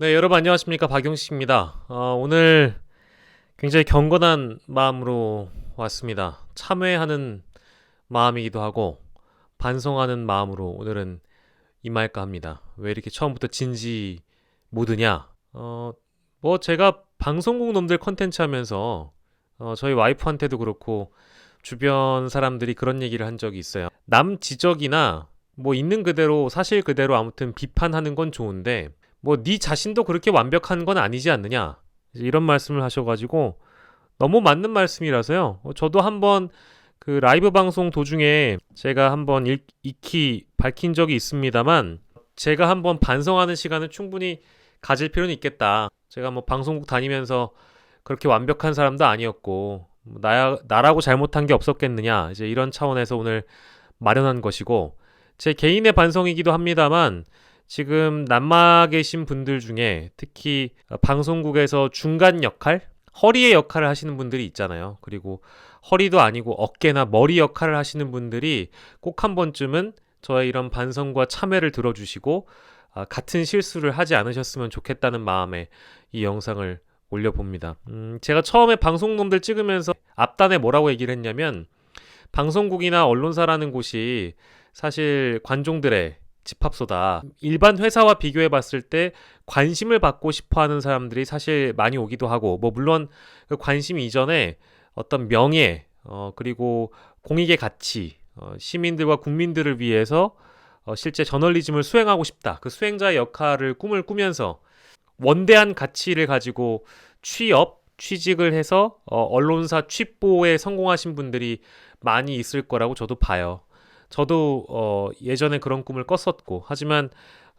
네, 여러분 안녕하십니까. 박용식입니다. 어, 오늘 굉장히 경건한 마음으로 왔습니다. 참회하는 마음이기도 하고 반성하는 마음으로 오늘은 임할까 합니다. 왜 이렇게 처음부터 진지 모드냐? 어, 뭐 제가 방송국 놈들 컨텐츠 하면서 어, 저희 와이프한테도 그렇고 주변 사람들이 그런 얘기를 한 적이 있어요. 남 지적이나 뭐 있는 그대로 사실 그대로 아무튼 비판하는 건 좋은데 뭐 네 자신도 그렇게 완벽한 건 아니지 않느냐 이런 말씀을 하셔가지고 너무 맞는 말씀이라서요. 어, 저도 한번 그 라이브 방송 도중에 제가 한번 일- 익히 밝힌 적이 있습니다만 제가 한번 반성하는 시간을 충분히 가질 필요는 있겠다. 제가 뭐 방송국 다니면서 그렇게 완벽한 사람도 아니었고 뭐 나야 나라고 잘못한 게 없었겠느냐 이제 이런 차원에서 오늘 마련한 것이고 제 개인의 반성이기도 합니다만 지금 남아 계신 분들 중에 특히 어, 방송국에서 중간 역할, 허리의 역할을 하시는 분들이 있잖아요. 그리고 허리도 아니고 어깨나 머리 역할을 하시는 분들이 꼭 한 번쯤은 저의 이런 반성과 참회를 들어주시고 아, 같은 실수를 하지 않으셨으면 좋겠다는 마음에 이 영상을 올려봅니다. 음, 제가 처음에 방송놈들 찍으면서 앞단에 뭐라고 얘기를 했냐면 방송국이나 언론사라는 곳이 사실 관종들의 집합소다. 일반 회사와 비교해 봤을 때 관심을 받고 싶어 하는 사람들이 사실 많이 오기도 하고, 뭐, 물론 그 관심 이전에 어떤 명예, 어, 그리고 공익의 가치, 어, 시민들과 국민들을 위해서 어, 실제 저널리즘을 수행하고 싶다. 그 수행자의 역할을 꿈을 꾸면서 원대한 가치를 가지고 취업, 취직을 해서 어, 언론사 취보에 성공하신 분들이 많이 있을 거라고 저도 봐요. 저도 어, 예전에 그런 꿈을 꿨었고 하지만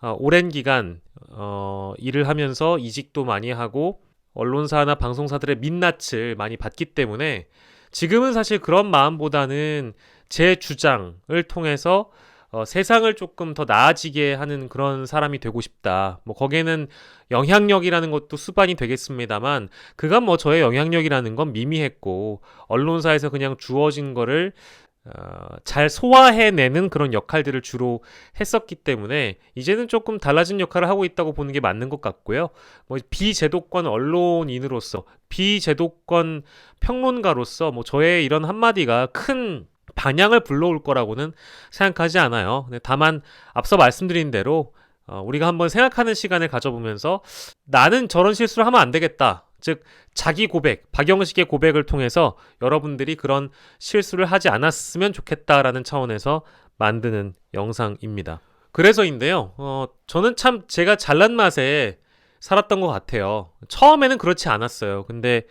어, 오랜 기간 어, 일을 하면서 이직도 많이 하고 언론사나 방송사들의 민낯을 많이 받기 때문에 지금은 사실 그런 마음보다는 제 주장을 통해서 어, 세상을 조금 더 나아지게 하는 그런 사람이 되고 싶다. 뭐 거기에는 영향력이라는 것도 수반이 되겠습니다만 그간 뭐 저의 영향력이라는 건 미미했고 언론사에서 그냥 주어진 거를 어, 잘 소화해내는 그런 역할들을 주로 했었기 때문에 이제는 조금 달라진 역할을 하고 있다고 보는 게 맞는 것 같고요. 뭐 비제도권 언론인으로서 비제도권 평론가로서 뭐 저의 이런 한마디가 큰 방향을 불러올 거라고는 생각하지 않아요. 근데 다만 앞서 말씀드린 대로 어, 우리가 한번 생각하는 시간을 가져보면서 나는 저런 실수를 하면 안 되겠다. 즉 자기 고백, 박영식의 고백을 통해서 여러분들이 그런 실수를 하지 않았으면 좋겠다라는 차원에서 만드는 영상입니다. 그래서인데요. 어, 저는 참 제가 잘난 맛에 살았던 것 같아요. 처음에는 그렇지 않았어요. 근데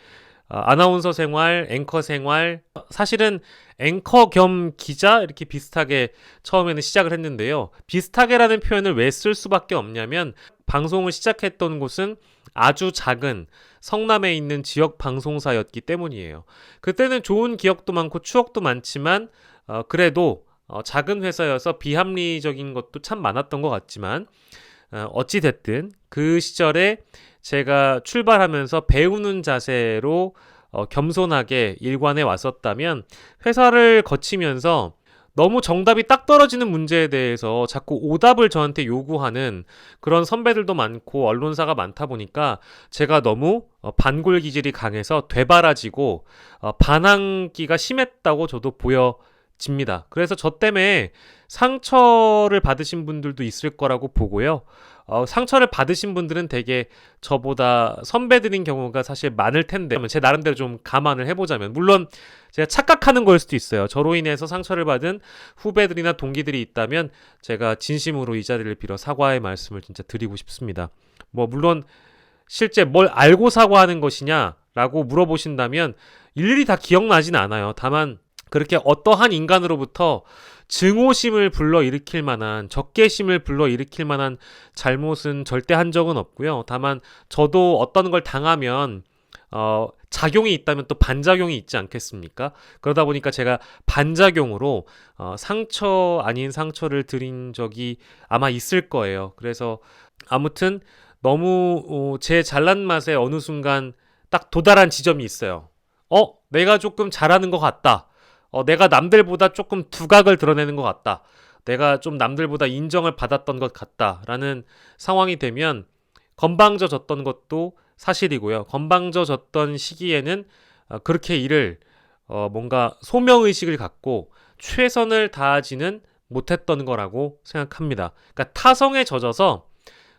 어, 아나운서 생활, 앵커 생활, 사실은 앵커 겸 기자 이렇게 비슷하게 처음에는 시작을 했는데요. 비슷하게라는 표현을 왜 쓸 수밖에 없냐면 방송을 시작했던 곳은 아주 작은 성남에 있는 지역 방송사였기 때문이에요. 그때는 좋은 기억도 많고 추억도 많지만 어, 그래도 어, 작은 회사여서 비합리적인 것도 참 많았던 것 같지만 어, 어찌 됐든 그 시절에 제가 출발하면서 배우는 자세로 어, 겸손하게 일관해 왔었다면 회사를 거치면서 너무 정답이 딱 떨어지는 문제에 대해서 자꾸 오답을 저한테 요구하는 그런 선배들도 많고 언론사가 많다 보니까 제가 너무 어, 반골 기질이 강해서 되바라지고 어, 반항기가 심했다고 저도 보여 집니다. 그래서 저 때문에 상처를 받으신 분들도 있을 거라고 보고요. 어, 상처를 받으신 분들은 되게 저보다 선배들인 경우가 사실 많을 텐데 제 나름대로 좀 감안을 해보자면 물론 제가 착각하는 걸 수도 있어요. 저로 인해서 상처를 받은 후배들이나 동기들이 있다면 제가 진심으로 이 자리를 빌어 사과의 말씀을 진짜 드리고 싶습니다. 뭐 물론 실제 뭘 알고 사과하는 것이냐라고 물어보신다면 일일이 다 기억나진 않아요. 다만 그렇게 어떠한 인간으로부터 증오심을 불러일으킬 만한 적개심을 불러일으킬 만한 잘못은 절대 한 적은 없고요. 다만 저도 어떤 걸 당하면 어, 작용이 있다면 또 반작용이 있지 않겠습니까? 그러다 보니까 제가 반작용으로 어, 상처 아닌 상처를 드린 적이 아마 있을 거예요. 그래서 아무튼 너무 어, 제 잘난 맛에 어느 순간 딱 도달한 지점이 있어요. 어, 내가 조금 잘하는 것 같다. 어, 내가 남들보다 조금 두각을 드러내는 것 같다. 내가 좀 남들보다 인정을 받았던 것 같다라는 상황이 되면 건방져졌던 것도 사실이고요. 건방져졌던 시기에는 어, 그렇게 일을 어, 뭔가 소명 의식을 갖고 최선을 다하지는 못했던 거라고 생각합니다. 그러니까 타성에 젖어서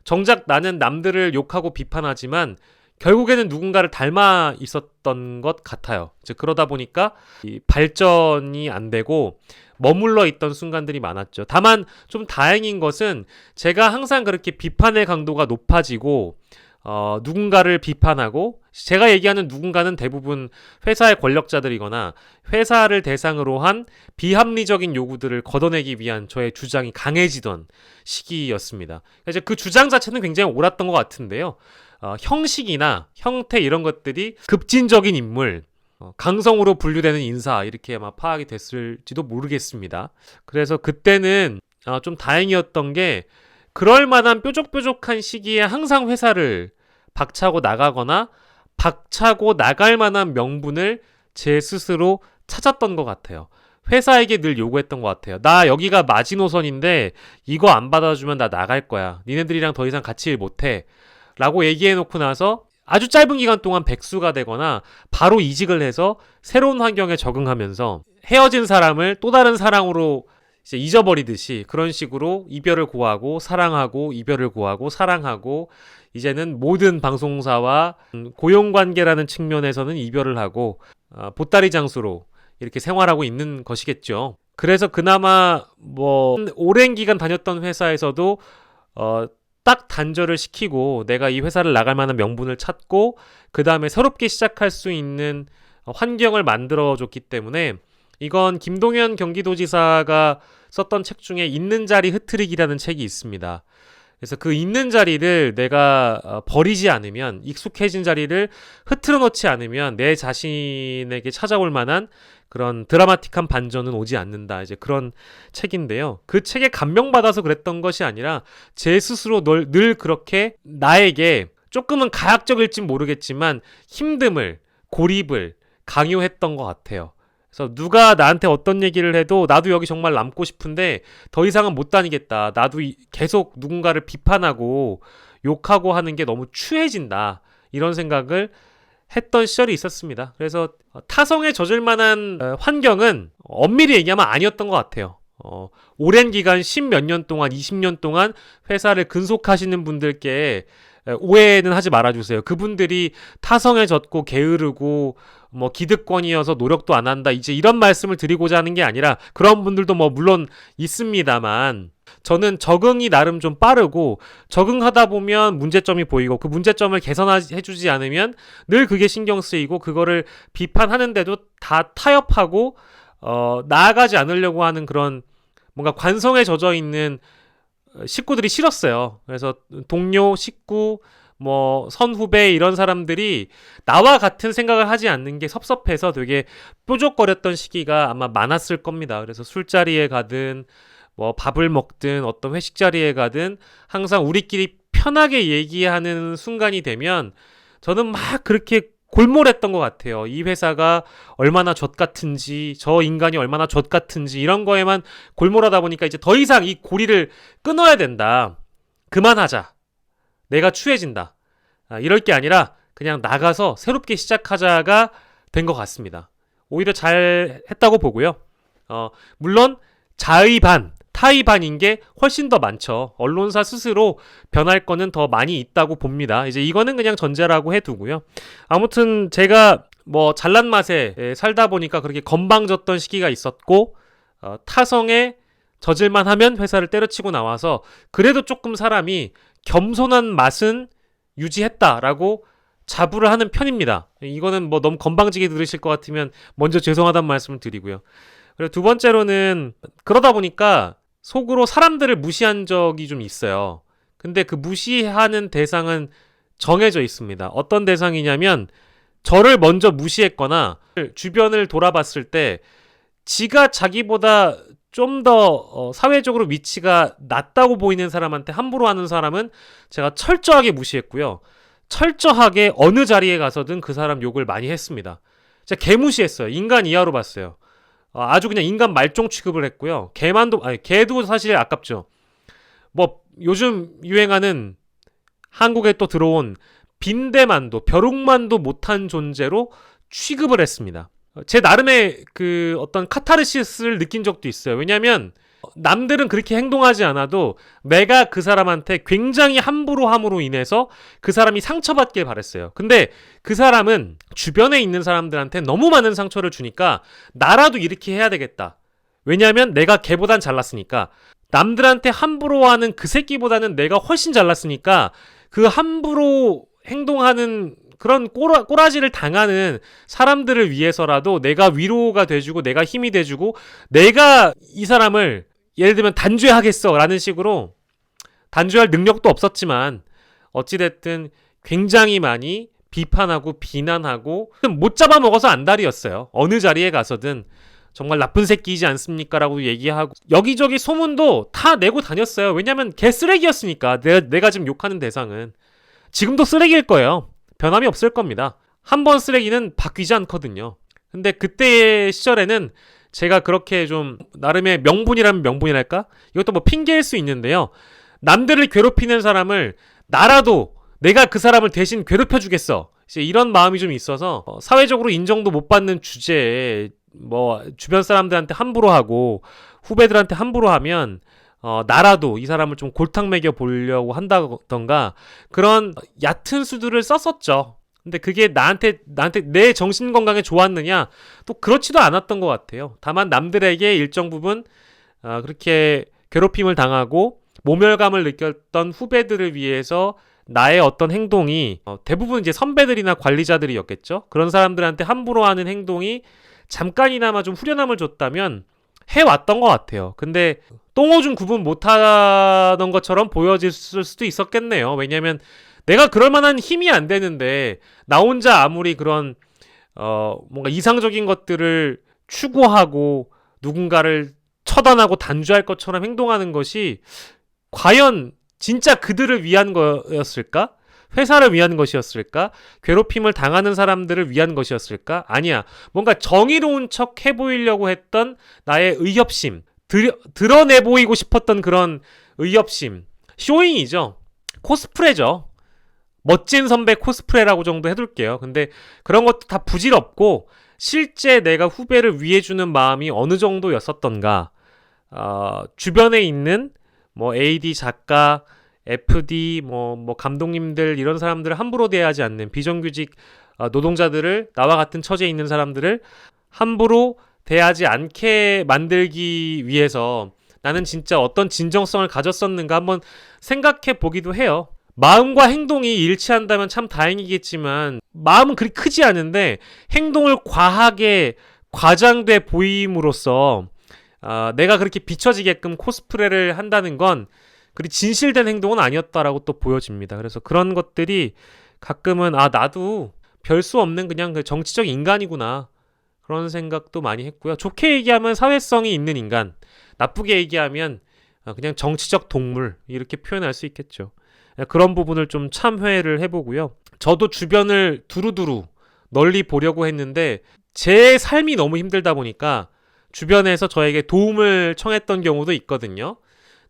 정작 나는 남들을 욕하고 비판하지만 결국에는 누군가를 닮아 있었던 것 같아요. 즉 그러다 보니까 이 발전이 안 되고 머물러 있던 순간들이 많았죠. 다만 좀 다행인 것은 제가 항상 그렇게 비판의 강도가 높아지고 어, 누군가를 비판하고 제가 얘기하는 누군가는 대부분 회사의 권력자들이거나 회사를 대상으로 한 비합리적인 요구들을 걷어내기 위한 저의 주장이 강해지던 시기였습니다. 이제 그 주장 자체는 굉장히 옳았던 것 같은데요. 어, 형식이나 형태 이런 것들이 급진적인 인물, 어, 강성으로 분류되는 인사 이렇게 아마 파악이 됐을지도 모르겠습니다. 그래서 그때는 어, 좀 다행이었던 게 그럴 만한 뾰족뾰족한 시기에 항상 회사를 박차고 나가거나 박차고 나갈 만한 명분을 제 스스로 찾았던 것 같아요. 회사에게 늘 요구했던 것 같아요. 나 여기가 마지노선인데 이거 안 받아주면 나 나갈 거야. 니네들이랑 더 이상 같이 일 못해. 라고 얘기해 놓고 나서 아주 짧은 기간 동안 백수가 되거나 바로 이직을 해서 새로운 환경에 적응하면서 헤어진 사람을 또 다른 사랑으로 잊어버리듯이 그런 식으로 이별을 고하고 사랑하고 이별을 고하고 사랑하고 이제는 모든 방송사와 음, 고용 관계라는 측면에서는 이별을 하고 어, 보따리 장수로 이렇게 생활하고 있는 것이겠죠. 그래서 그나마 뭐 오랜 기간 다녔던 회사에서도 어, 딱 단절을 시키고 내가 이 회사를 나갈 만한 명분을 찾고 그 다음에 새롭게 시작할 수 있는 환경을 만들어 줬기 때문에 이건 김동연 경기도지사가 썼던 책 중에 있는 자리 흐트리기라는 책이 있습니다. 그래서 그 있는 자리를 내가 어, 버리지 않으면 익숙해진 자리를 흐트러 놓지 않으면 내 자신에게 찾아올 만한 그런 드라마틱한 반전은 오지 않는다. 이제 그런 책인데요. 그 책에 감명받아서 그랬던 것이 아니라 제 스스로 늘, 늘 그렇게 나에게 조금은 가학적일진 모르겠지만 힘듦을 고립을 강요했던 것 같아요. 그래서 누가 나한테 어떤 얘기를 해도 나도 여기 정말 남고 싶은데 더 이상은 못 다니겠다. 나도 계속 누군가를 비판하고 욕하고 하는 게 너무 추해진다. 이런 생각을 했던 시절이 있었습니다. 그래서 타성에 젖을 만한 어, 환경은 엄밀히 얘기하면 아니었던 것 같아요. 어, 오랜 기간 10몇년 동안, 20년 동안 회사를 근속하시는 분들께 오해는 하지 말아주세요. 그분들이 타성에 젖고 게으르고 뭐 기득권이어서 노력도 안 한다. 이제 이런 말씀을 드리고자 하는 게 아니라 그런 분들도 뭐 물론 있습니다만 저는 적응이 나름 좀 빠르고 적응하다 보면 문제점이 보이고 그 문제점을 개선해 주지 않으면 늘 그게 신경 쓰이고 그거를 비판하는데도 다 타협하고 어, 나아가지 않으려고 하는 그런 뭔가 관성에 젖어 있는 식구들이 싫었어요. 그래서 동료, 식구, 뭐 선후배 이런 사람들이 나와 같은 생각을 하지 않는 게 섭섭해서 되게 뾰족거렸던 시기가 아마 많았을 겁니다. 그래서 술자리에 가든 뭐 밥을 먹든 어떤 회식 자리에 가든 항상 우리끼리 편하게 얘기하는 순간이 되면 저는 막 그렇게 골몰했던 것 같아요. 이 회사가 얼마나 젖 같은지, 저 인간이 얼마나 젖 같은지, 이런 거에만 골몰하다 보니까 이제 더 이상 이 고리를 끊어야 된다. 그만하자. 내가 추해진다. 아, 이럴 게 아니라 그냥 나가서 새롭게 시작하자가 된 것 같습니다. 오히려 잘 했다고 보고요. 어, 물론 자의 반, 타의 반인 게 훨씬 더 많죠. 언론사 스스로 변할 거는 더 많이 있다고 봅니다. 이제 이거는 그냥 전제라고 해두고요. 아무튼 제가 뭐 잘난 맛에 살다 보니까 그렇게 건방졌던 시기가 있었고 어, 타성에 젖을만 하면 회사를 때려치고 나와서 그래도 조금 사람이 겸손한 맛은 유지했다라고 자부를 하는 편입니다. 이거는 뭐 너무 건방지게 들으실 것 같으면 먼저 죄송하다는 말씀을 드리고요. 그리고 두 번째로는 그러다 보니까 속으로 사람들을 무시한 적이 좀 있어요. 근데 그 무시하는 대상은 정해져 있습니다. 어떤 대상이냐면 저를 먼저 무시했거나 주변을 돌아봤을 때 지가 자기보다 좀더 어, 사회적으로 위치가 낮다고 보이는 사람한테 함부로 하는 사람은 제가 철저하게 무시했고요. 철저하게 어느 자리에 가서든 그 사람 욕을 많이 했습니다. 제가 개무시했어요. 인간 이하로 봤어요. 어, 아주 그냥 인간 말종 취급을 했고요. 개만도 아니 개도 사실 아깝죠. 뭐 요즘 유행하는 한국에 또 들어온 빈대만도 벼룩만도 못한 존재로 취급을 했습니다. 제 나름의 그 어떤 카타르시스를 느낀 적도 있어요. 왜냐하면 남들은 그렇게 행동하지 않아도 내가 그 사람한테 굉장히 함부로 함으로 인해서 그 사람이 상처받길 바랬어요. 근데 그 사람은 주변에 있는 사람들한테 너무 많은 상처를 주니까 나라도 이렇게 해야 되겠다. 왜냐하면 내가 걔보단 잘났으니까 남들한테 함부로 하는 그 새끼보다는 내가 훨씬 잘났으니까 그 함부로 행동하는 그런 꼬라, 꼬라지를 당하는 사람들을 위해서라도 내가 위로가 돼주고 내가 힘이 돼주고 내가 이 사람을 예를 들면 단죄하겠어 라는 식으로 단죄할 능력도 없었지만 어찌됐든 굉장히 많이 비판하고 비난하고 못 잡아먹어서 안달이었어요. 어느 자리에 가서든 정말 나쁜 새끼이지 않습니까? 라고 얘기하고 여기저기 소문도 다 내고 다녔어요. 왜냐면 개 쓰레기였으니까 내가, 내가 지금 욕하는 대상은 지금도 쓰레기일 거예요. 변함이 없을 겁니다. 한 번 쓰레기는 바뀌지 않거든요. 근데 그때의 시절에는 제가 그렇게 좀 나름의 명분이라면 명분이랄까? 이것도 뭐 핑계일 수 있는데요. 남들을 괴롭히는 사람을 나라도 내가 그 사람을 대신 괴롭혀 주겠어. 이런 마음이 좀 있어서 어, 사회적으로 인정도 못 받는 주제에 뭐 주변 사람들한테 함부로 하고 후배들한테 함부로 하면 어, 나라도 이 사람을 좀 골탕 먹여 보려고 한다던가 그런 얕은 수들을 썼었죠. 근데 그게 나한테 나한테 내 정신 건강에 좋았느냐? 또 그렇지도 않았던 것 같아요. 다만 남들에게 일정 부분 어, 그렇게 괴롭힘을 당하고 모멸감을 느꼈던 후배들을 위해서 나의 어떤 행동이 어, 대부분 이제 선배들이나 관리자들이었겠죠. 그런 사람들한테 함부로 하는 행동이 잠깐이나마 좀 후련함을 줬다면 해왔던 것 같아요. 근데 똥오줌 구분 못하던 것처럼 보여질 수도 있었겠네요. 왜냐면 내가 그럴 만한 힘이 안 되는데 나 혼자 아무리 그런 어 뭔가 이상적인 것들을 추구하고 누군가를 처단하고 단죄할 것처럼 행동하는 것이 과연 진짜 그들을 위한 거였을까? 회사를 위한 것이었을까? 괴롭힘을 당하는 사람들을 위한 것이었을까? 아니야. 뭔가 정의로운 척 해보이려고 했던 나의 의협심, 드, 드러내 보이고 싶었던 그런 의협심, 쇼잉이죠. 코스프레죠. 멋진 선배 코스프레라고 정도 해둘게요. 근데 그런 것도 다 부질없고 실제 내가 후배를 위해주는 마음이 어느 정도였었던가. 어, 주변에 있는 뭐 AD 작가, FD, 뭐, 뭐 감독님들 이런 사람들을 함부로 대하지 않는 비정규직 어, 노동자들을 나와 같은 처지에 있는 사람들을 함부로 대하지 않게 만들기 위해서 나는 진짜 어떤 진정성을 가졌었는가 한번 생각해 보기도 해요. 마음과 행동이 일치한다면 참 다행이겠지만 마음은 그리 크지 않은데 행동을 과하게 과장돼 보임으로써 어, 내가 그렇게 비춰지게끔 코스프레를 한다는 건 그리 진실된 행동은 아니었다라고 또 보여집니다. 그래서 그런 것들이 가끔은 아 나도 별 수 없는 그냥 그 정치적 인간이구나 그런 생각도 많이 했고요. 좋게 얘기하면 사회성이 있는 인간, 나쁘게 얘기하면 아, 그냥 정치적 동물 이렇게 표현할 수 있겠죠. 그런 부분을 좀 참회를 해보고요. 저도 주변을 두루두루 널리 보려고 했는데 제 삶이 너무 힘들다 보니까 주변에서 저에게 도움을 청했던 경우도 있거든요.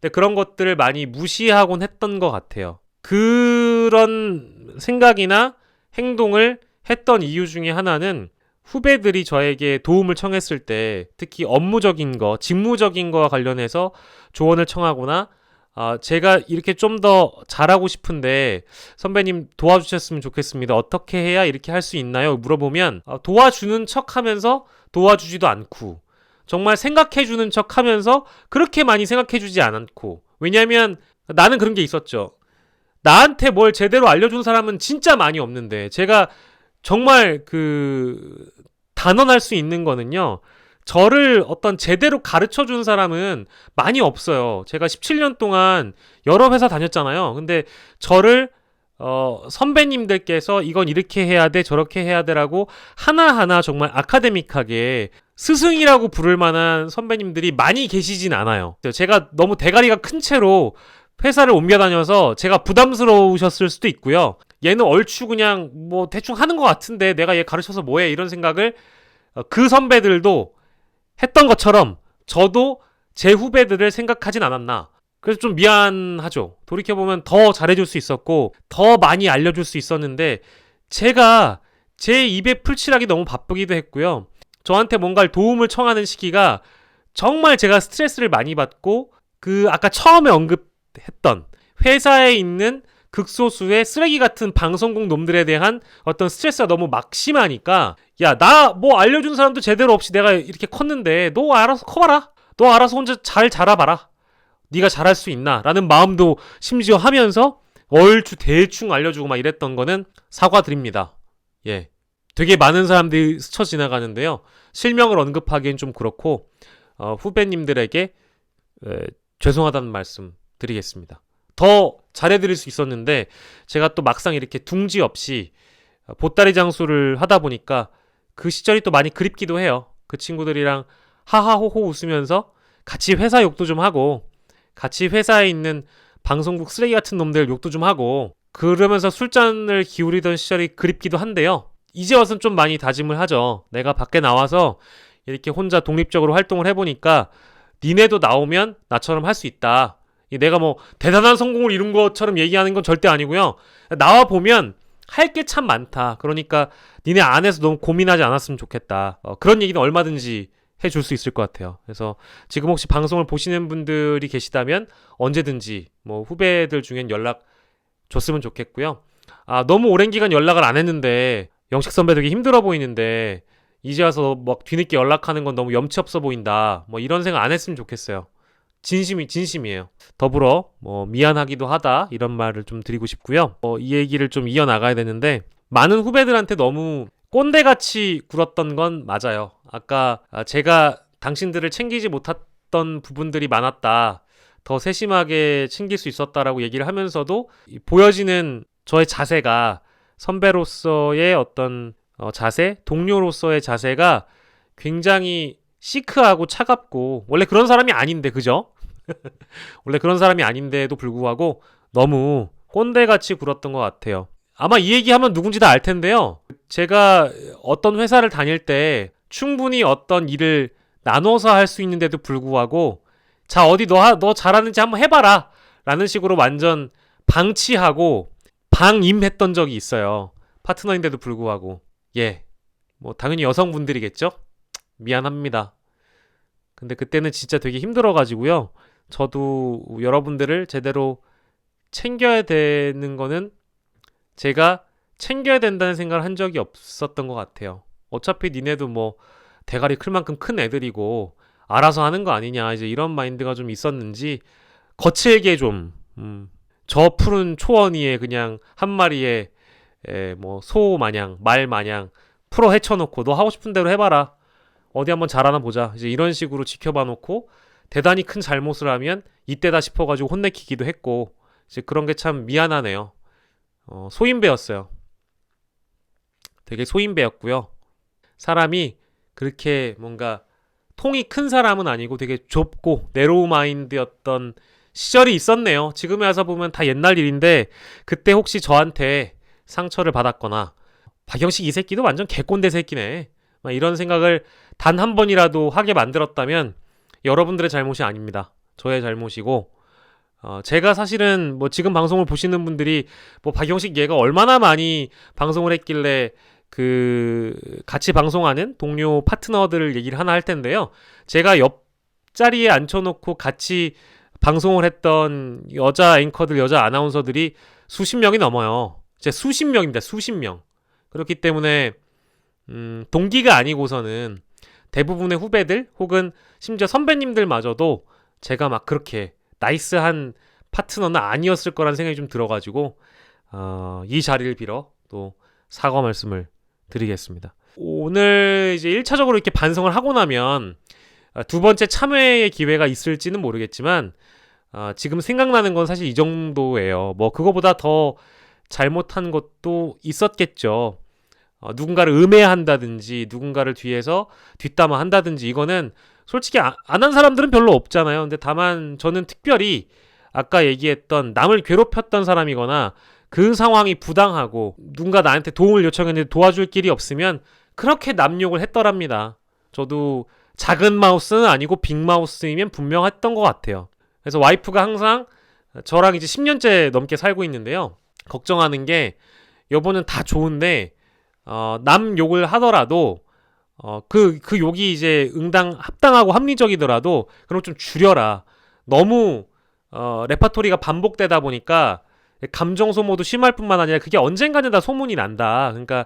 근데 그런 것들을 많이 무시하곤 했던 것 같아요. 그런 생각이나 행동을 했던 이유 중에 하나는 후배들이 저에게 도움을 청했을 때 특히 업무적인 거, 직무적인 거와 관련해서 조언을 청하거나 아, 제가 이렇게 좀 더 잘하고 싶은데 선배님 도와주셨으면 좋겠습니다. 어떻게 해야 이렇게 할 수 있나요? 물어보면 아, 도와주는 척 하면서 도와주지도 않고 정말 생각해주는 척 하면서 그렇게 많이 생각해주지 않고 왜냐면 나는 그런 게 있었죠. 나한테 뭘 제대로 알려준 사람은 진짜 많이 없는데 제가 정말 그 단언할 수 있는 거는요. 저를 어떤 제대로 가르쳐 준 사람은 많이 없어요. 제가 17년 동안 여러 회사 다녔잖아요. 근데 저를 어, 선배님들께서 이건 이렇게 해야 돼, 저렇게 해야 돼라고 하나하나 정말 아카데믹하게 스승이라고 부를 만한 선배님들이 많이 계시진 않아요. 제가 너무 대가리가 큰 채로 회사를 옮겨 다녀서 제가 부담스러우셨을 수도 있고요. 얘는 얼추 그냥 뭐 대충 하는 것 같은데 내가 얘 가르쳐서 뭐해 이런 생각을 어, 그 선배들도 했던 것처럼 저도 제 후배들을 생각하진 않았나. 그래서 좀 미안하죠. 돌이켜보면 더 잘해줄 수 있었고, 더 많이 알려줄 수 있었는데, 제가 제 입에 풀칠하기 너무 바쁘기도 했고요. 저한테 뭔가를 도움을 청하는 시기가 정말 제가 스트레스를 많이 받고, 그 아까 처음에 언급했던 회사에 있는 극소수의 쓰레기 같은 방송국 놈들에 대한 어떤 스트레스가 너무 막심하니까 야 나 뭐 알려준 사람도 제대로 없이 내가 이렇게 컸는데 너 알아서 커봐라. 너 알아서 혼자 잘 자라봐라. 네가 잘할 수 있나? 라는 마음도 심지어 하면서 얼추 대충 알려주고 막 이랬던 거는 사과드립니다. 예 되게 많은 사람들이 스쳐 지나가는데요 실명을 언급하기엔 좀 그렇고 어, 후배님들에게 에, 죄송하다는 말씀 드리겠습니다 더 잘해드릴 수 있었는데 제가 또 막상 이렇게 둥지 없이 보따리 장수를 하다 보니까 그 시절이 또 많이 그립기도 해요. 그 친구들이랑 하하호호 웃으면서 같이 회사 욕도 좀 하고 같이 회사에 있는 방송국 쓰레기 같은 놈들 욕도 좀 하고 그러면서 술잔을 기울이던 시절이 그립기도 한데요. 이제 와서는 좀 많이 다짐을 하죠. 내가 밖에 나와서 이렇게 혼자 독립적으로 활동을 해보니까 니네도 나오면 나처럼 할 수 있다. 이 내가 뭐 대단한 성공을 이룬 것처럼 얘기하는 건 절대 아니고요. 나와 보면 할 게 참 많다. 그러니까 니네 안에서 너무 고민하지 않았으면 좋겠다. 어, 그런 얘기는 얼마든지 해줄 수 있을 것 같아요. 그래서 지금 혹시 방송을 보시는 분들이 계시다면 언제든지 뭐 후배들 중엔 연락 줬으면 좋겠고요. 아 너무 오랜 기간 연락을 안 했는데 영식 선배 되게 힘들어 보이는데 이제 와서 막 뒤늦게 연락하는 건 너무 염치 없어 보인다. 뭐 이런 생각 안 했으면 좋겠어요. 진심이 진심이에요. 더불어 뭐 미안하기도 하다 이런 말을 좀 드리고 싶고요. 어, 이 얘기를 좀 이어 나가야 되는데 많은 후배들한테 너무 꼰대같이 굴었던 건 맞아요. 아까 아, 제가 당신들을 챙기지 못했던 부분들이 많았다. 더 세심하게 챙길 수 있었다라고 얘기를 하면서도 이 보여지는 저의 자세가 선배로서의 어떤 어, 자세, 동료로서의 자세가 굉장히 시크하고 차갑고 원래 그런 사람이 아닌데 그죠? 원래 그런 사람이 아닌데도 불구하고 너무 꼰대같이 굴었던 것 같아요. 아마 이 얘기하면 누군지 다 알 텐데요. 제가 어떤 회사를 다닐 때 충분히 어떤 일을 나눠서 할 수 있는데도 불구하고 자 어디 너, 하- 너 잘하는지 한번 해봐라 라는 식으로 완전 방치하고 방임했던 적이 있어요. 파트너인데도 불구하고 예. 뭐 당연히 여성분들이겠죠? 미안합니다. 근데 그때는 진짜 되게 힘들어 가지고요. 저도 여러분들을 제대로 챙겨야 되는 거는 제가 챙겨야 된다는 생각을 한 적이 없었던 것 같아요. 어차피 니네도 뭐 대가리 클 만큼 큰 애들이고 알아서 하는 거 아니냐 이제 이런 마인드가 좀 있었는지 거칠게 좀 음, 저 푸른 초원 위에 그냥 한 마리의 뭐소 마냥 말 마냥 풀어 헤쳐놓고 너 하고 싶은 대로 해봐라 어디 한번 잘하나 보자. 이제 이런 식으로 지켜봐 놓고 대단히 큰 잘못을 하면 이때다 싶어가지고 혼내키기도 했고 이제 그런 게 참 미안하네요. 어, 소인배였어요. 되게 소인배였고요. 사람이 그렇게 뭔가 통이 큰 사람은 아니고 되게 좁고 네로우 마인드였던 시절이 있었네요. 지금에 와서 보면 다 옛날 일인데 그때 혹시 저한테 상처를 받았거나 박영식 이 새끼도 완전 개꼰대 새끼네. 막 이런 생각을 단 한 번이라도 하게 만들었다면 여러분들의 잘못이 아닙니다. 저의 잘못이고 어, 제가 사실은 뭐 지금 방송을 보시는 분들이 뭐 박영식 얘가 얼마나 많이 방송을 했길래 그 같이 방송하는 동료 파트너들을 얘기를 하나 할 텐데요. 제가 옆 자리에 앉혀놓고 같이 방송을 했던 여자 앵커들, 여자 아나운서들이 수십 명이 넘어요. 진짜 수십 명입니다. 수십 명. 그렇기 때문에 음, 동기가 아니고서는 대부분의 후배들 혹은 심지어 선배님들마저도 제가 막 그렇게 나이스한 파트너는 아니었을 거란 생각이 좀 들어가지고 어, 이 자리를 빌어 또 사과 말씀을 드리겠습니다. 오늘 이제 1차적으로 이렇게 반성을 하고 나면 아, 두 번째 참여의 기회가 있을지는 모르겠지만 아, 지금 생각나는 건 사실 이 정도예요. 뭐 그거보다 더 잘못한 것도 있었겠죠. 어, 누군가를 음해한다든지 누군가를 뒤에서 뒷담화 한다든지 이거는 솔직히 안한 사람들은 별로 없잖아요. 근데 다만 저는 특별히 아까 얘기했던 남을 괴롭혔던 사람이거나 그 상황이 부당하고 누군가 나한테 도움을 요청했는데 도와줄 길이 없으면 그렇게 남욕을 했더랍니다. 저도 작은 마우스는 아니고 빅 마우스이면 분명했던 것 같아요. 그래서 와이프가 항상 저랑 이제 10년째 넘게 살고 있는데요. 걱정하는 게 여보는 다 좋은데 어, 남 욕을 하더라도 어, 그, 그 욕이 이제 응당, 합당하고 합리적이더라도 그럼 좀 줄여라. 너무 어, 레파토리가 반복되다 보니까 감정 소모도 심할 뿐만 아니라 그게 언젠가는 다 소문이 난다. 그러니까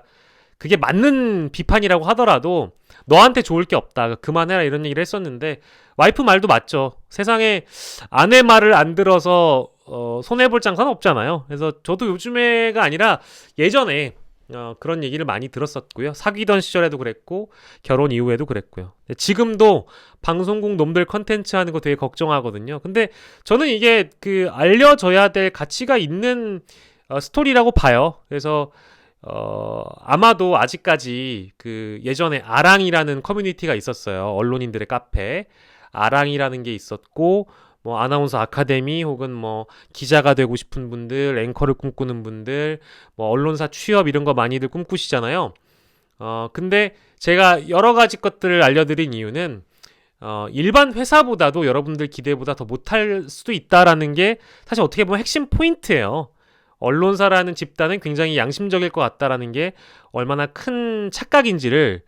그게 맞는 비판이라고 하더라도 너한테 좋을 게 없다. 그만해라 이런 얘기를 했었는데 와이프 말도 맞죠. 세상에 아내 말을 안 들어서 어, 손해 볼 장사는 없잖아요. 그래서 저도 요즘에가 아니라 예전에 어, 그런 얘기를 많이 들었었고요. 사귀던 시절에도 그랬고 결혼 이후에도 그랬고요. 지금도 방송국 놈들 컨텐츠 하는 거 되게 걱정하거든요. 근데 저는 이게 그 알려져야 될 가치가 있는 어, 스토리라고 봐요. 그래서 어, 아마도 아직까지 그 예전에 아랑이라는 커뮤니티가 있었어요. 언론인들의 카페. 아랑이라는 게 있었고, 뭐 아나운서 아카데미 혹은 뭐 기자가 되고 싶은 분들, 앵커를 꿈꾸는 분들, 뭐 언론사 취업 이런 거 많이들 꿈꾸시잖아요. 어, 근데 제가 여러 가지 것들을 알려드린 이유는 어, 일반 회사보다도 여러분들 기대보다 더 못할 수도 있다라는 게 사실 어떻게 보면 핵심 포인트예요. 언론사라는 집단은 굉장히 양심적일 것 같다라는 게 얼마나 큰 착각인지를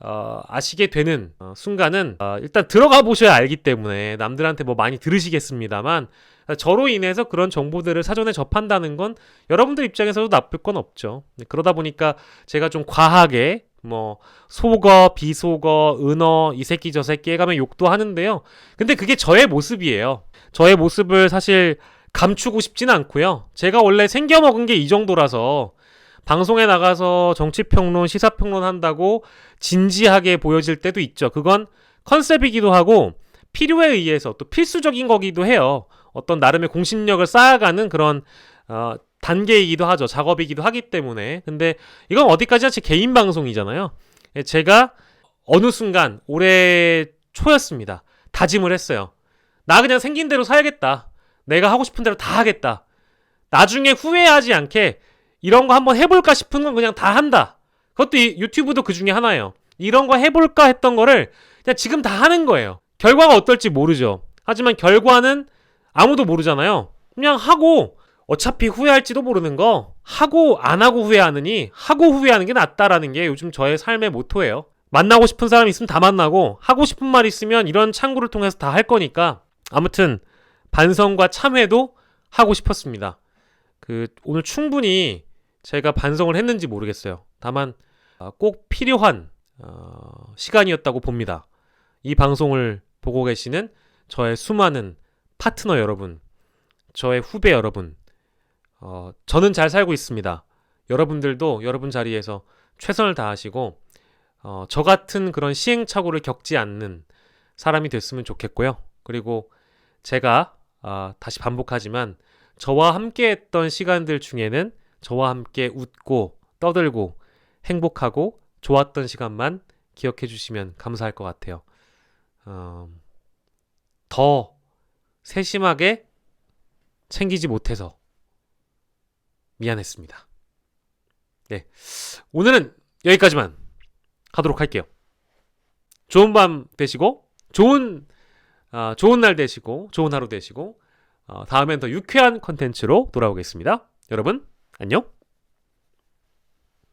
어, 아시게 되는 어, 순간은 어, 일단 들어가 보셔야 알기 때문에 남들한테 뭐 많이 들으시겠습니다만 저로 인해서 그런 정보들을 사전에 접한다는 건 여러분들 입장에서도 나쁠 건 없죠. 네, 그러다 보니까 제가 좀 과하게 뭐 속어, 비속어, 은어, 이 새끼 저 새끼 해가면 욕도 하는데요. 근데 그게 저의 모습이에요. 저의 모습을 사실 감추고 싶지는 않고요. 제가 원래 생겨 먹은 게 이 정도라서 방송에 나가서 정치평론, 시사평론 한다고 진지하게 보여질 때도 있죠. 그건 컨셉이기도 하고 필요에 의해서 또 필수적인 거기도 해요. 어떤 나름의 공신력을 쌓아가는 그런 어, 단계이기도 하죠. 작업이기도 하기 때문에. 근데 이건 어디까지나 제 개인 방송이잖아요. 예, 제가 어느 순간 올해 초였습니다. 다짐을 했어요. 나 그냥 생긴 대로 살겠다. 내가 하고 싶은 대로 다 하겠다. 나중에 후회하지 않게 이런 거 한번 해볼까 싶은 건 그냥 다 한다. 그것도 이 유튜브도 그 중에 하나예요. 이런 거 해볼까 했던 거를 그냥 지금 다 하는 거예요. 결과가 어떨지 모르죠. 하지만 결과는 아무도 모르잖아요. 그냥 하고 어차피 후회할지도 모르는 거 하고 안 하고 후회하느니 하고 후회하는 게 낫다라는 게 요즘 저의 삶의 모토예요. 만나고 싶은 사람 있으면 다 만나고 하고 싶은 말 있으면 이런 창구를 통해서 다 할 거니까 아무튼 반성과 참회도 하고 싶었습니다. 그 오늘 충분히 제가 반성을 했는지 모르겠어요. 다만 어, 꼭 필요한 어, 시간이었다고 봅니다. 이 방송을 보고 계시는 저의 수많은 파트너 여러분, 저의 후배 여러분, 어, 저는 잘 살고 있습니다. 여러분들도 여러분 자리에서 최선을 다하시고 어, 저 같은 그런 시행착오를 겪지 않는 사람이 됐으면 좋겠고요. 그리고 제가 아, 다시 반복하지만 저와 함께 했던 시간들 중에는 저와 함께 웃고 떠들고 행복하고 좋았던 시간만 기억해 주시면 감사할 것 같아요. 어, 더 세심하게 챙기지 못해서 미안했습니다. 네. 오늘은 여기까지만 하도록 할게요. 좋은 밤 되시고, 좋은, 어, 좋은 날 되시고, 좋은 하루 되시고, 어, 다음엔 더 유쾌한 컨텐츠로 돌아오겠습니다. 여러분, 안녕?